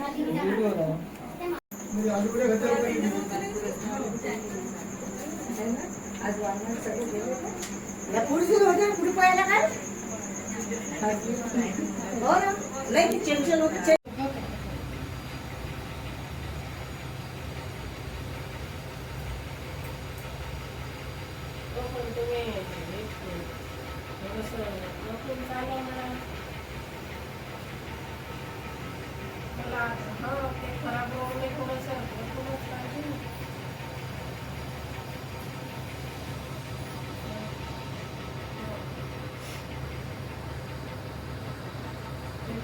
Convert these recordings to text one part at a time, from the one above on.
पुढची होते पुढे पाहायला काय हो ना नाही चेंचल होते तुम्ही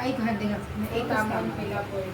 काही खाद्य एक आम्ही केला पोळी